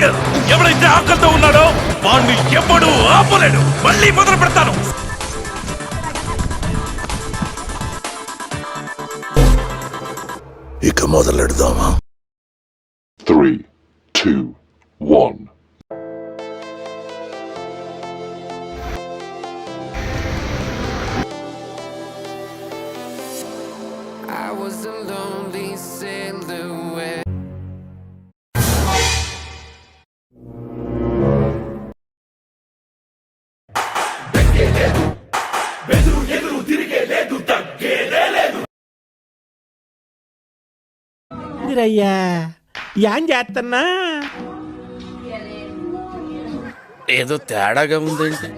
Tiger ఎవడైతే ఆకలితో ఉన్నాడో వాడిని ఎప్పుడు ఆపలేడు మళ్ళీ మొదలు పెడతాను ఇక మొదలెడదామా Three, two, one. I was a lonely silhouette. ఇదిరయ్యా an చేస్తున్నా ఏదో తేడాగా ఉందేంటి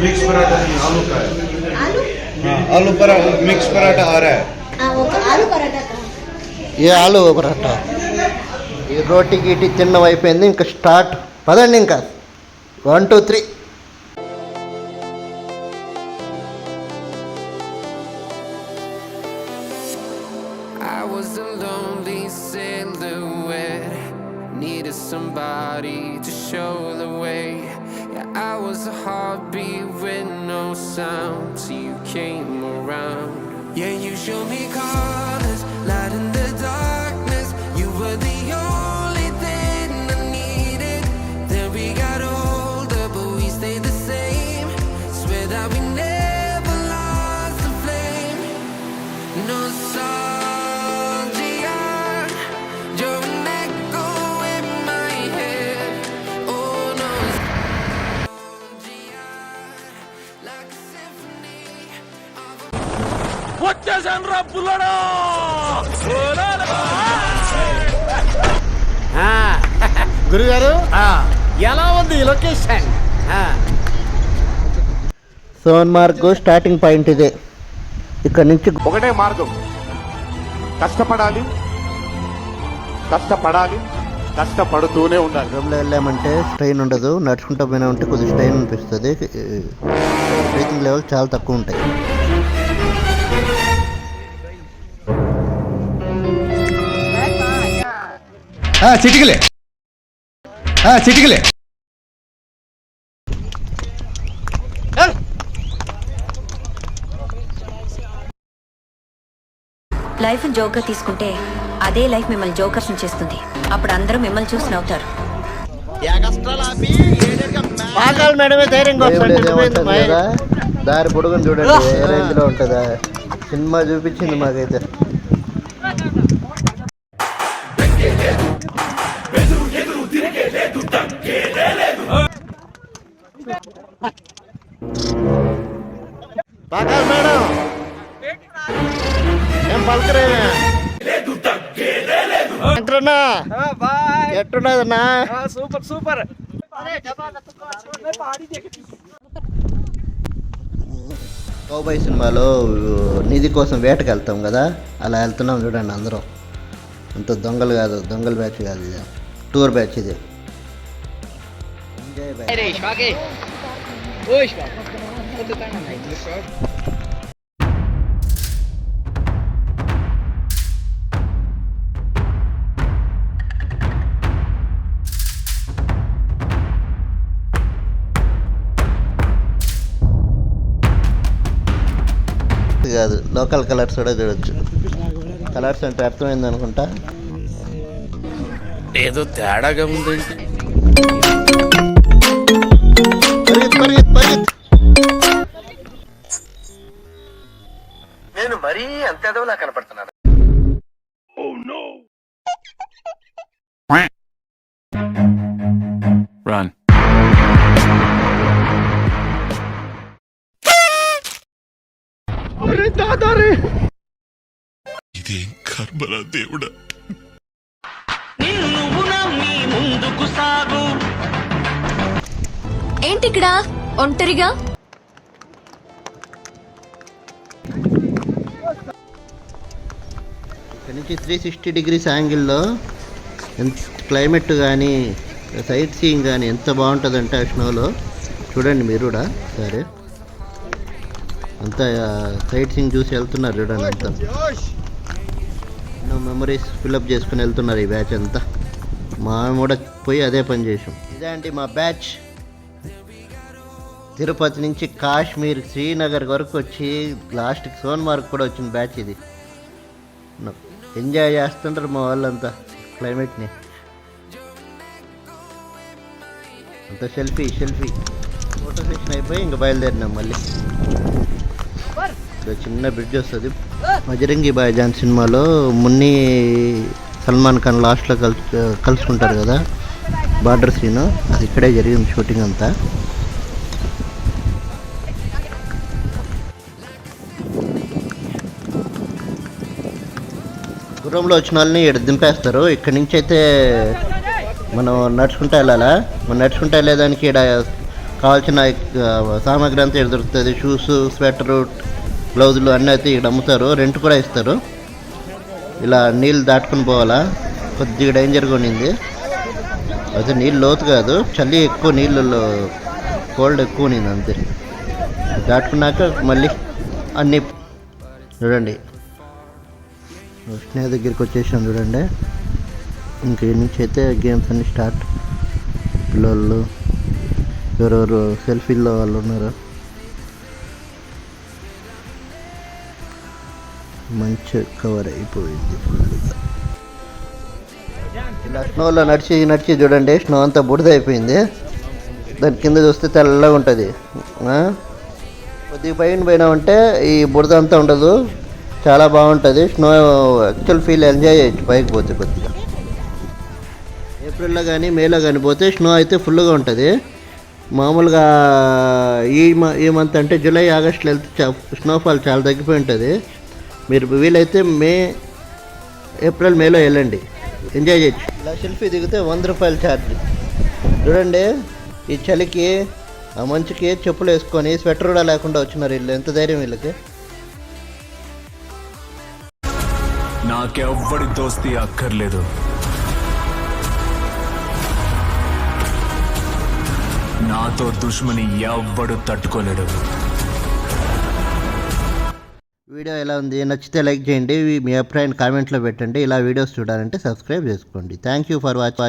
मिक्स पराठा नहीं आलू का है हाँ, आलू पराठा मिक्स पराठा आ रहा है हाँ, वो आलू पराठा का ఏ ఆలు పరాటా ఈ రోటీ గీటి తిన్నవి అయిపోయింది ఇంకా స్టార్ట్ పదండి ఇంకా One two three I was a lonely silhouette. Needed somebody to show the way. Yeah, I was a heartbeat with no sound. So you came around. Yeah, you showed me colors, light in the వచ్చేసాను రా పుల్లడా గురుగారు? ఎలా ఉంది ఈ location? ఆ, సోన్ mark starting point ఇదే. ఇక్కడ నుంచి ఒకటే మార్గం. కష్టపడాలి కష్టపడాలి కష్టపడుతూనే ఉండాలి. గుర్రంలో వెళ్ళామంటే స్ట్రెయిన్ ఉండదు. నడుచుకుంటూ పోయినా ఉంటే కొద్దిగా స్ట్రెయిన్ అనిపిస్తుంది. బ్రీతింగ్ లెవెల్ చాలా తక్కువ ఉంటాయి. చిటికలే. చిటికలే. లైఫ్ జోక్గా తీసుకుంటే అదే లైఫ్ మిమ్మల్ని జోకర్స్ చేస్తుంది. అప్పుడు అందరూ మిమ్మల్ని చూసి నవ్వుతారు. దారి పొడుగుని చూడండి ఏ రేంజ్లో ఉంటుందా? సినిమా చూపించింది మాకైతే. పాకాల మేడం. ఏం పలకరేమే? వెంకటన్నా ఎట్టున్నదన్నా? Super super. కౌబాయ్ సినిమాలో నిధి కోసం వేటకి వెళ్తాం కదా అలా వెళ్తున్నాం చూడండి అందరం. అంత దొంగలు కాదు దొంగల బ్యాచ్ కాదు ఇది. టూర్ బ్యాచ్ ఇది. ఎంజాయ్ బ్యాచ్ కాదు లోకల్ కలర్స్ కూడా చూడొచ్చు. కలర్స్ అంటే అర్థమైంది అనుకుంటా? ఏదో తేడాగా ఉందేంటి పరిగెత్తు పరిగెత్తు పరిగెత్తు నేను మరీ అంత ఎదవలా కనపడుతున్నాను. ఇదేం కర్మరా దేవుడా? ఏంటి ఇక్కడ ఒంటరిగా? ఇక్కడ నుంచి త్రీ సిక్స్టీ డిగ్రీస్ యాంగిల్లో ఎంత క్లైమేట్ కానీ సైట్ సీయింగ్ కానీ ఎంత బాగుంటుందంటే ఆ స్నోలో చూడండి మీరు కూడా సరే అంతా సైట్ సీయింగ్ చూసి వెళ్తున్నారు చూడండి అంతా. ఎన్నో మెమరీస్ ఫిల్అప్ చేసుకుని వెళ్తున్నారు ఈ బ్యాచ్ అంతా. మా కూడా పోయి అదే పని చేసాం. ఇదే అండి మా బ్యాచ్ తిరుపతి నుంచి కాశ్మీర్ శ్రీనగర్ వరకు వచ్చి లాస్ట్కి సోన్మార్గ్ కూడా వచ్చిన బ్యాచ్ ఇది. ఎంజాయ్ చేస్తుంటారు మా వాళ్ళంతా క్లైమేట్ని. అంత సెల్ఫీ సెల్ఫీ. ఫోటో సెషన్ అయిపోయి ఇంకా బయలుదేరినాం మళ్ళీ. చిన్న బ్రిడ్జ్ వస్తుంది. మజరంగి బాయ్జాన్ సినిమాలో మున్ని సల్మాన్ ఖాన్ లాస్ట్లో కలుసు కలుసుకుంటారు కదా బార్డర్ సీను. అది ఇక్కడే జరిగింది షూటింగ్ అంతా. దూరంలో వచ్చిన వాళ్ళని ఇక్కడ దింపేస్తారు ఇక్కడి నుంచి అయితే మనం నడుచుకుంటూ వెళ్ళాలా? మనం నడుచుకుంటూ వెళ్ళేదానికి ఇక్కడ కావాల్సిన సామాగ్రి అంతా ఇక్కడ దొరుకుతుంది. షూస్ స్వెటరు గ్లౌజులు అన్నీ అయితే ఇక్కడ అమ్ముతారు. రెంట్ కూడా ఇస్తారు. ఇలా నీళ్ళు దాటుకుని పోవాలా? కొద్దిగా డేంజర్గా కొనింది అయితే నీళ్ళు లోతు కాదు చలి ఎక్కువ నీళ్ళలో కోల్డ్ ఎక్కువ ఉన్నింది అంతే. దాటుకున్నాక మళ్ళీ అన్నీ చూడండి. స్నేహ దగ్గరికి వచ్చేసాం చూడండి. ఇంక నుంచి అయితే గేమ్స్ అన్ని స్టార్ట్ పిల్లలు ఎవరెవరు సెల్ఫీల్లో వాళ్ళు ఉన్నారు. మంచి కవర్ అయిపోయింది ఫుల్గా ఇలా స్నోలో నడిచి నడిచి చూడండి స్నో అంతా బుడిద అయిపోయింది. దాని కింద చూస్తే తెల్లగా ఉంటుంది. కొద్దిగా పైన పోయినామంటే ఈ బురద అంతా ఉండదు. చాలా బాగుంటుంది. స్నో యాక్చువల్ ఫీల్ ఎంజాయ్ చేయొచ్చు పైకి పోతే కొద్దిగా. ఏప్రిల్లో కానీ మేలో కానీ పోతే స్నో అయితే ఫుల్గా ఉంటుంది. మామూలుగా ఈ మ- ఈ మంత్ అంటే జూలై ఆగస్టులో వెళ్తే చా- స్నోఫాల్ చాలా తగ్గిపోయి ఉంటుంది. మీరు వీలైతే మే ఏప్రిల్ మేలో వెళ్ళండి. ఎంజాయ్ చేయొచ్చు. ఇలా సెల్ఫీ దిగితే వంద రూపాయలు ఛార్జ్ చూడండి ఈ చలికి ఆ మంచుకి చెప్పులు వేసుకొని స్వెటర్ కూడా లేకుండా వచ్చినారు వీళ్ళు. ఎంత ధైర్యం వీళ్ళకి. నాకెవ్వడి దోస్తి అక్కర్లేదు. నాతో దుష్మని ఎవ్వడు తట్టుకోలేడు. వీడియో ఎలా ఉంది? నచ్చితే లైక్ చేయండి. మీ అభిప్రాయాన్ని కామెంట్లో పెట్టండి. ఇలా వీడియోస్ చూడాలంటే సబ్స్క్రైబ్ చేసుకోండి. Thank you for watch